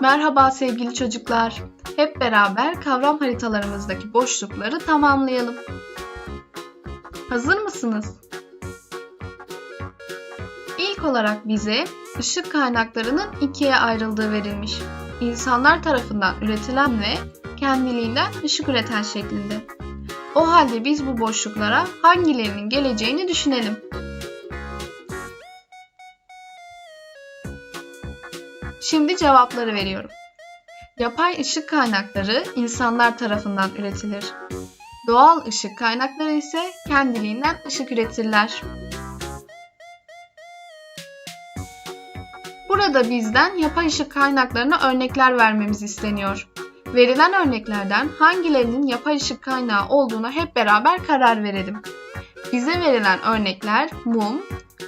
Merhaba sevgili çocuklar. Hep beraber kavram haritalarımızdaki boşlukları tamamlayalım. Hazır mısınız? İlk olarak bize ışık kaynaklarının ikiye ayrıldığı verilmiş. İnsanlar tarafından üretilen ve kendiliğinden ışık üreten şeklinde. O halde biz bu boşluklara hangilerinin geleceğini düşünelim. Şimdi cevapları veriyorum. Yapay ışık kaynakları insanlar tarafından üretilir. Doğal ışık kaynakları ise kendiliğinden ışık üretirler. Burada bizden yapay ışık kaynaklarına örnekler vermemiz isteniyor. Verilen örneklerden hangilerinin yapay ışık kaynağı olduğuna hep beraber karar verelim. Bize verilen örnekler mum,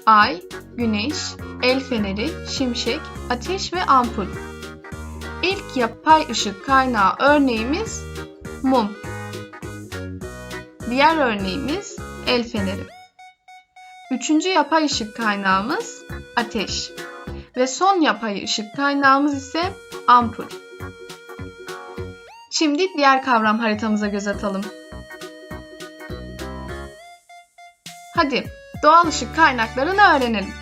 ay, güneş, el feneri, şimşek, ateş ve ampul. İlk yapay ışık kaynağı örneğimiz mum. Diğer örneğimiz el feneri. Üçüncü yapay ışık kaynağımız ateş. Ve son yapay ışık kaynağımız ise ampul. Şimdi diğer kavram haritamıza göz atalım. Hadi doğal ışık kaynaklarını öğrenelim.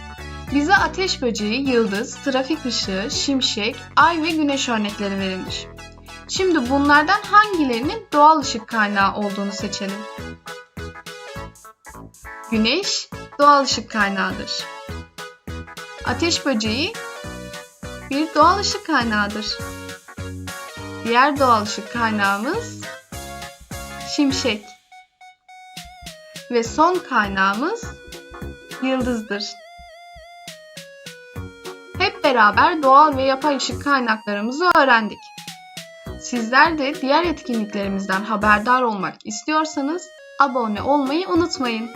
Bize ateş böceği, yıldız, trafik ışığı, şimşek, ay ve güneş örnekleri verilmiş. Şimdi bunlardan hangilerinin doğal ışık kaynağı olduğunu seçelim. Güneş doğal ışık kaynağıdır. Ateş böceği bir doğal ışık kaynağıdır. Diğer doğal ışık kaynağımız şimşek. Ve son kaynağımız yıldızdır. Hep beraber doğal ve yapay ışık kaynaklarımızı öğrendik. Sizler de diğer etkinliklerimizden haberdar olmak istiyorsanız abone olmayı unutmayın.